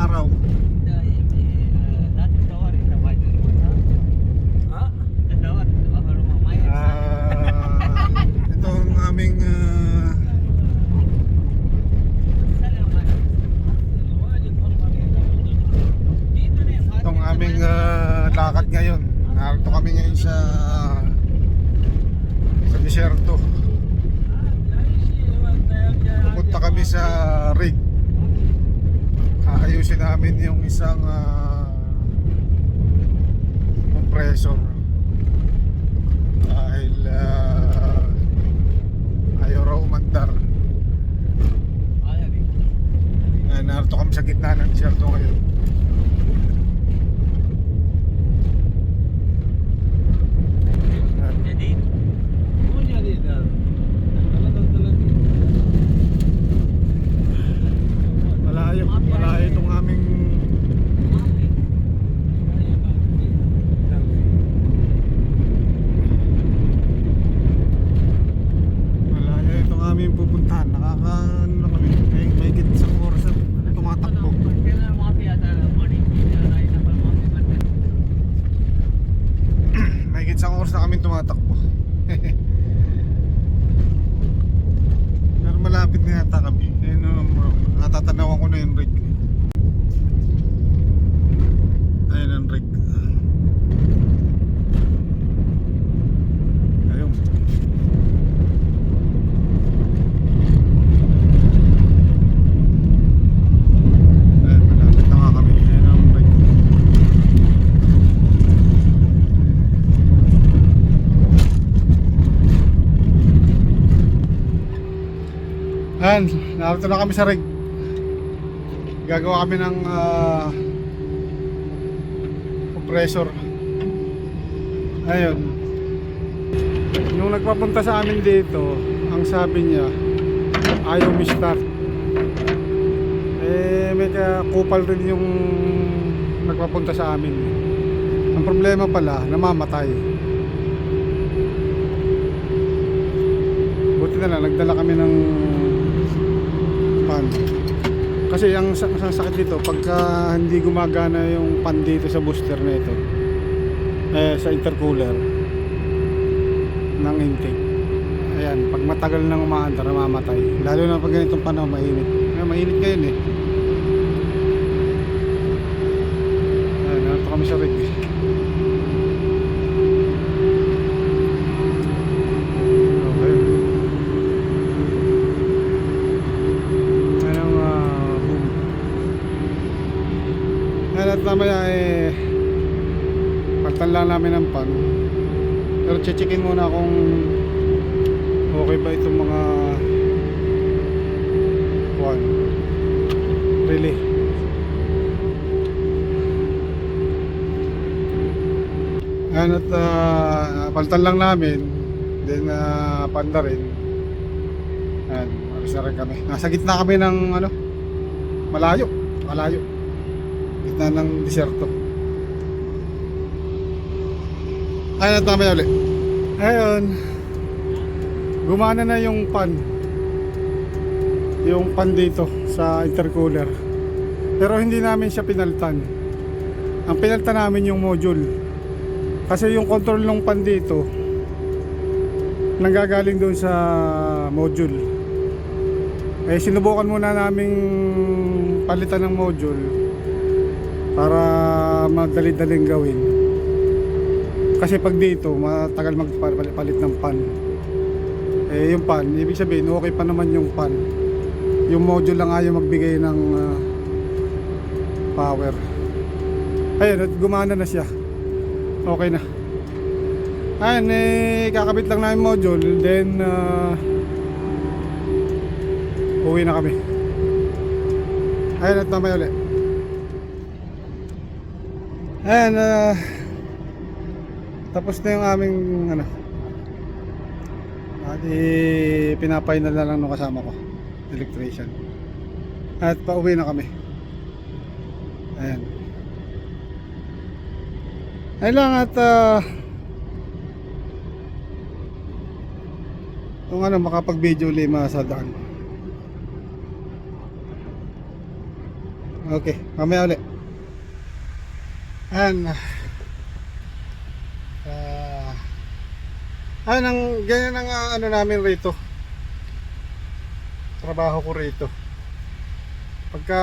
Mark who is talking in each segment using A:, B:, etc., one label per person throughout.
A: araw namin yung isang ah, compressor. Dahil ah, ayaw raw umandar. Eh, narito kami sa gitna ng disyerto ngayon. Malayo, malayo itong aming malayo itong aming pupuntahan. Nakaka ano na kami, may, may git sa oras na tumatakbo. May git sa oras na kami tumatakbo. Pero malapit na yata kami. Ayun, um, natatanawan ko na yung rig. Ayun ang rig. Ayun. Ayun, malapit na nga kami. Ayun ang rig. Ayan, narito na kami sa rig. Gagawa kami ng ah, compressor. Ayun. Yung nagpapunta sa amin dito, ang sabi niya, ayaw mi-start. Eh, may kupal rin yung nagpapunta sa amin. Ang problema pala, namamatay. Buti na lang, nagdala kami ng pan. Kasi ang, ang sakit dito, pagka hindi gumagana yung pan dito sa booster na ito, eh, sa intercooler ng intake. Ayan, pag matagal nang umaandar, namamatay. Lalo na pag ganitong panahon, mainit. Eh, mainit ngayon eh. Ayan, narito kami sa rig. Okay. Anong ah, boom. Ayan at mamaya eh Palitan lang namin ng pan Pero checkin muna kung Okay ba itong mga Kuhan Relay Ayan at ah, palitan lang namin Then uh, panda rin. Ayan, alis na rin kami. Nasa gitna kami ng ano Malayo, malayo. Gitna ng disyerto Ayun at mamaya ulit. Ayun. Gumana na yung pan. Yung pan dito Sa intercooler. Pero hindi namin siya pinalitan. Ang pinalitan namin yung module. Kasi yung control ng pan dito Nanggagaling doon sa module. Eh sinubukan muna naming Palitan ng module Para madali-daling gawin kasi pag dito, matagal magpalit ng pan. Eh, yung pan, ibig sabihin, okay pa naman yung pan. Yung module lang ayaw magbigay ng ah, power. Ayun, at gumana na siya. Okay na. Ayun, eh, kakabit lang namin module, then, ah, uwi na kami. Ayun, at mamaya ulit. Ayun, ah, tapos na yung aming ano. At eh, pinapainal na lang nung kasama ko. Electrician. At pauwi na kami. Ayan. Ayun lang at ah, kung ano makapag video lima sa daan. Okay, mamaya ulit. Ayan. Ah. Ayan ang ganyan ang ah, ano namin rito. Trabaho ko rito. Pagka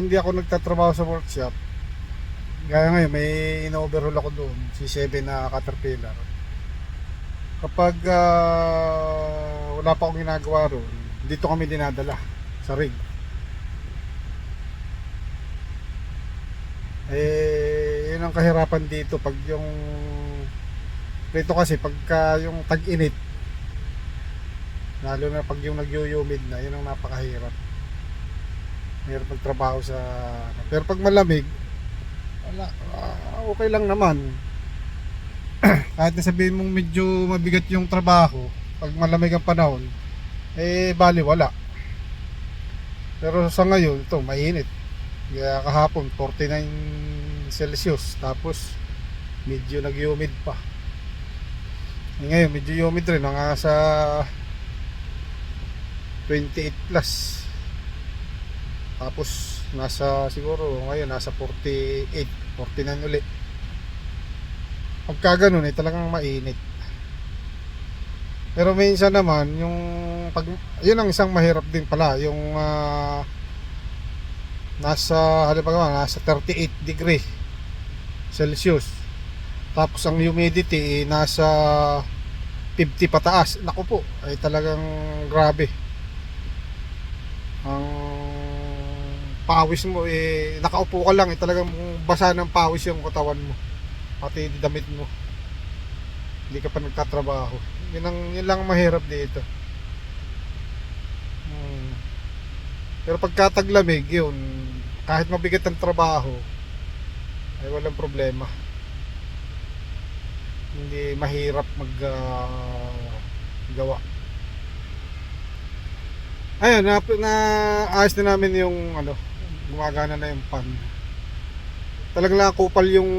A: hindi ako nagtatrabaho sa workshop, gaya ngayon may in-overhaul ako doon, C7 na Caterpillar. Kapag ah, wala pa akong ginagawa roon, dito kami dinadala sa rig. eh yun ang kahirapan dito pag yung dito kasi pagka yung tag-init lalo na pag yung nagyuyumid na yun ang napakahirap. Mahirap magtrabaho sa pero pag malamig wala ah, okay lang naman. Kahit na sabihin mong medyo mabigat yung trabaho pag malamig ang panahon eh bali wala. Pero sa ngayon ito mainit. Kaya kahapon 49 Celsius tapos medyo nag-humid pa. Ngayon humid rin mga sa 28 plus. Tapos nasa siguro ngayon nasa 48, 49 uli. Pagka ganun eh talagang mainit. Pero minsan naman yung pag yun ang isang mahirap din pala yung ah, nasa halimbawa nasa 38 degree Celsius tapos ang humidity eh, nasa 50 pataas. Naku po ay talagang grabe. Ang pawis mo eh nakaupo ka lang eh talagang basa ng pawis yung katawan mo. Pati damit mo. Hindi ka pa nagtatrabaho. Yun, ang, yun lang ang mahirap dito. Hmm. Pero pagka taglamig, yun, kahit mabigat ang trabaho, ay walang problema. Hindi mahirap mag ah, gawa. Ayun, na, na ayos na namin yung ano, gumagana na yung pan. Talagang nakupal yung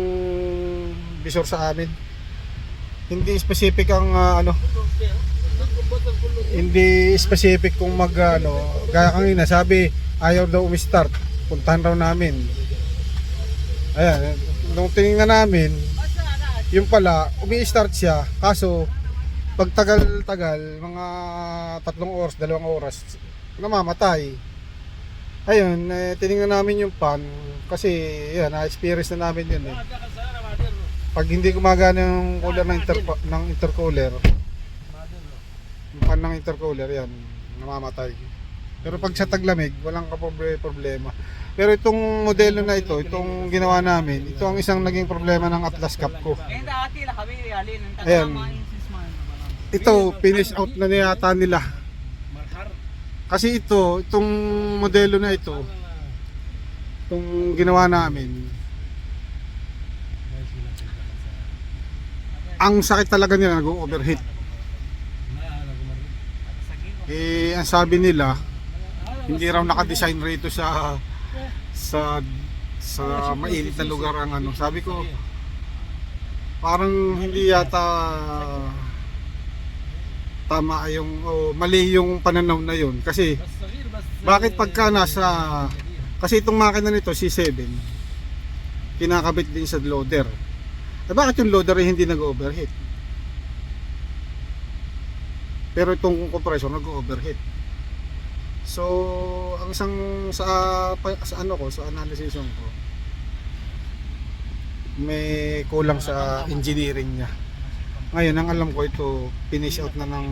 A: visor sa amin. Hindi specific ang ah, ano, hindi specific kung mag ano, gaya kanina sabi ayaw daw umi-start. Puntahan raw namin. Ayan, nung tiningnan namin, yung pala, umi-start siya. Kaso, pag tagal-tagal, mga tatlong oras, dalawang oras, namamatay. Ayun, eh, tiningnan namin yung pan kasi yan, na-experience na namin yun eh. Pag hindi gumagana yung cooler ng, interpa- ng intercooler, yung pan ng intercooler yan namamatay pero pag sa taglamig walang kaproble- problema pero itong modelo na ito itong ginawa namin ito ang isang naging problema ng Atlas Cup ko. Ayan. ito finish out na niyata nila. Kasi ito itong modelo na ito itong ginawa namin ang sakit talaga nila nag-overheat. Eh ang sabi nila hindi raw naka-design rito sa sa sa mainit na lugar ang ano. Sabi ko parang hindi yata tama yung o mali yung pananaw na yun. Kasi bakit pagka nasa kasi itong makina nito C7 kinakabit din sa loader. Eh bakit yung loader ay hindi nag-overheat? Pero itong compressor nag-overheat. So, ang isang sa, sa ano ko, sa analysis ko, may kulang sa engineering niya. Ngayon, ang alam ko ito, finish out na ng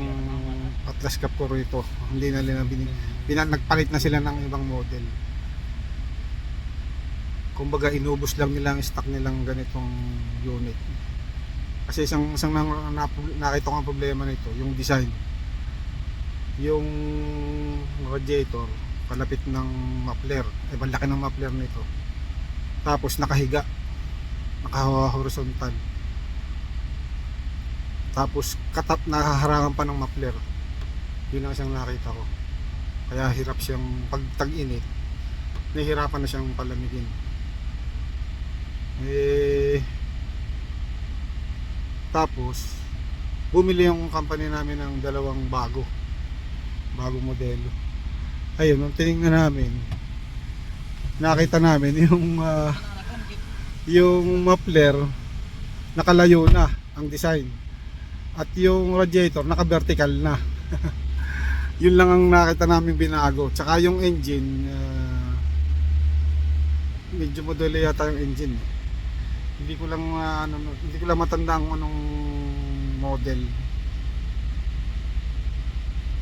A: Atlas Cup ko rito. Hindi na nila bin, bin, nagpalit na sila ng ibang model. Kumbaga, inubos lang nila ang stock nilang ganitong unit. Kasi isang, isang nang, na, nakita ko ang problema nito, yung design yung radiator kalapit ng muffler. Eh malaki ng muffler nito. Tapos nakahiga. Naka horizontal. Tapos katap nakaharangan pa ng muffler. Yun ang isang nakita ko. Kaya hirap siyang pag tag-init nahihirapan na siyang palamigin. Eh tapos bumili yung company namin ng dalawang bago bagong modelo. Ayun nung tinignan namin nakita namin yung ah, yung muffler nakalayo na ang design. At yung radiator naka-vertical na. Yun lang ang nakita namin binago. Tsaka yung engine ah, medyo modelo yata yung engine. Hindi ko lang ah, ano, hindi ko lang matanda kung anong model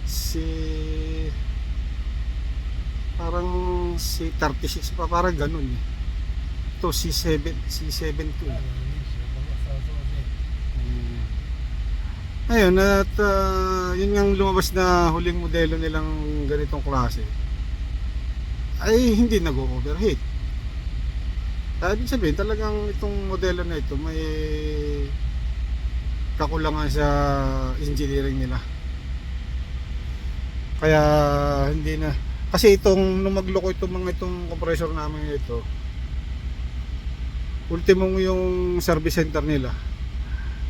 A: si parang si 36 pa parang ganun eh ito C7 C7 to eh. Mm. Ayun, at ah, yun nga lumabas na huling modelo nilang ganitong klase ay hindi nag-overheat. Kaya ibig sabihin talagang itong modelo na ito may kakulangan sa engineering nila. Kaya hindi na. Kasi itong nung magloko itong mga itong compressor namin ito ultimong yung service center nila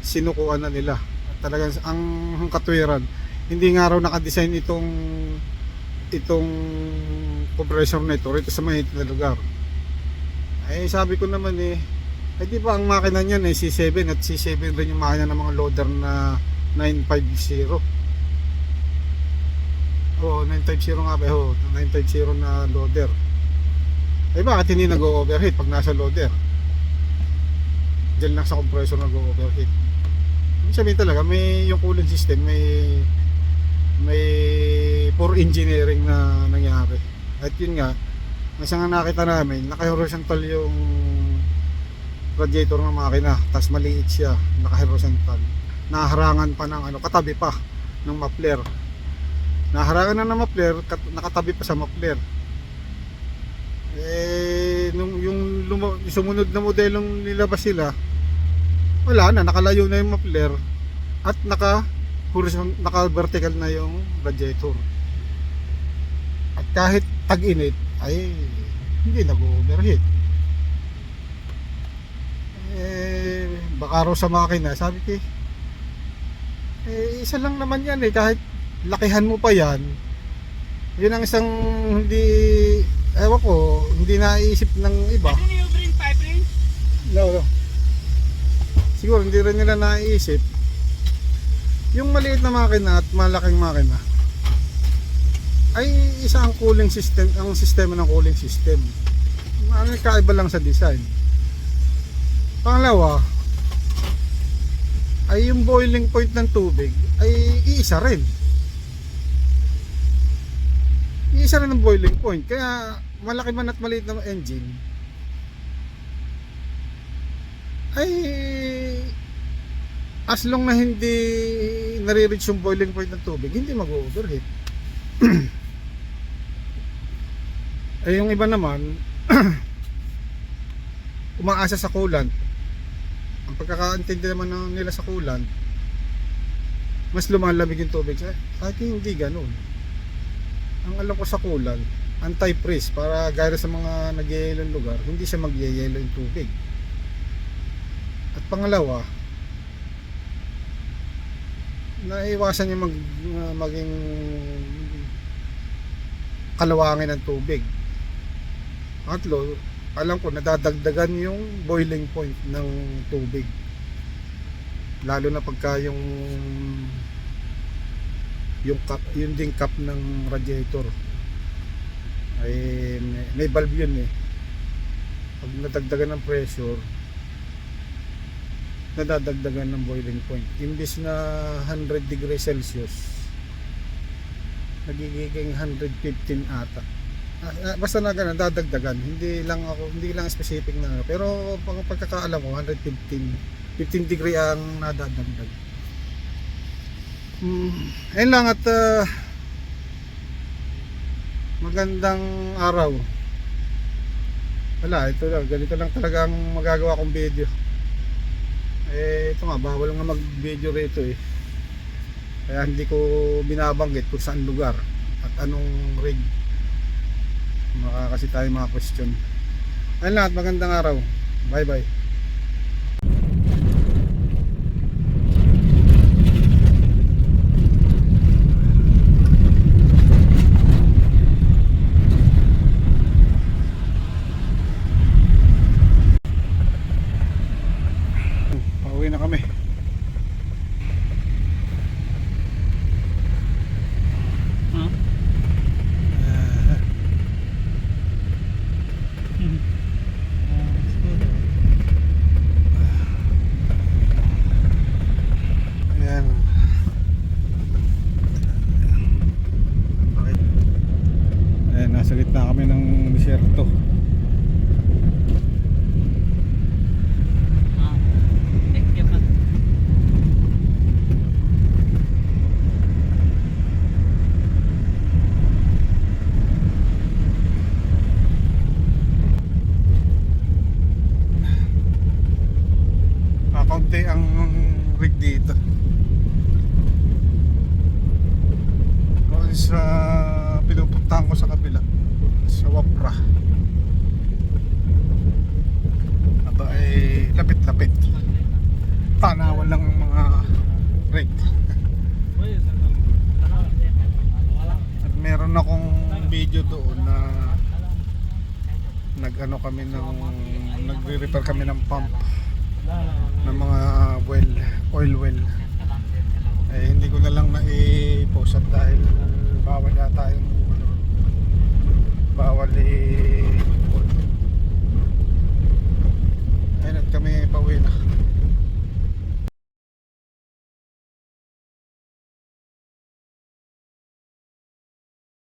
A: sinukuan na nila. Talagang ang, ang katwiran hindi nga raw nakadesign itong itong compressor na ito rito sa mahit na lugar. Eh sabi ko naman eh eh di ba ang makina niyan eh C7 at C7 rin yung makina ng mga loader na 950 Oo, 950 nga ba? Oo, 950 na loader. Eh bakit hindi nag-overheat pag nasa loader? Diyan lang sa compressor nag-overheat. Sabihin talaga, may yung cooling system, may may poor engineering na nangyari. At yun nga, isa nga nakita namin, naka-horizontal yung radiator ng makina, tapos maliit siya, naka-horizontal. Naharangan pa ng ano, katabi pa ng muffler. Naharangan na ng muffler, kat- nakatabi pa sa muffler. Eh, nung yung luma- sumunod na modelong nilabas sila, wala na, nakalayo na yung muffler at naka horizon, naka vertical na yung radiator. At kahit tag-init ay hindi nag-overheat. Eh, baka raw sa makina, sabi ko, eh, isa lang naman yan eh, kahit lakihan mo pa yan, yun ang isang hindi, ewan ko, hindi naisip ng iba.
B: Ito na yung green pipe rin.
A: No, no. Siguro hindi rin nila naisip. Yung maliit na makina at malaking makina ay isa ang cooling system, ang sistema ng cooling system. Ano kaiba lang sa design. Pangalawa, ay yung boiling point ng tubig ay iisa rin. Iisa rin ang boiling point. Kaya malaki man at maliit na engine, ay as long na hindi nare-reach yung boiling point ng tubig, hindi mag-overheat. eh yung iba naman, umaasa sa coolant. Ang pagkakaintindi naman nila sa coolant, mas lumalamig yung tubig. Sa akin hindi ganun. Ang alam ko sa coolant, anti-freeze para gaya sa mga nagyayelo lugar, hindi siya magyayelo yung tubig. At pangalawa, naiwasan niya mag, uh, maging kalawangin ng tubig. Pangatlo, alam ko nadadagdagan yung boiling point ng tubig. Lalo na pagka yung yung cup, yung ding cup ng radiator ay may, may valve yun eh. Pag nadagdagan ng pressure, nadadagdagan ng boiling point. Imbis na 100 degrees Celsius, nagiging 115 ata. Ah, ah, basta na ganun, dadagdagan. Hindi lang ako, hindi lang specific na. Pero pag pagkakaalam ko, 115, 15 degree ang nadadagdag. Hmm, ayun lang at ah, magandang araw. Wala, ito lang. Ganito lang talaga ang magagawa kong video. Eh, ito nga, bawal nga mag-video rito eh. Kaya hindi ko binabanggit kung saan lugar at anong rig. Maka kasi tayo mga question. Ayun lang at magandang araw. Bye bye. Pauwi na kami. Meron akong video doon na nag-ano kami ng nagre-repair kami ng pump ng mga well, oil well. Eh hindi ko na lang na i-post at dahil bawal yata yung ano, bawal i Ayun at kami pauwi na.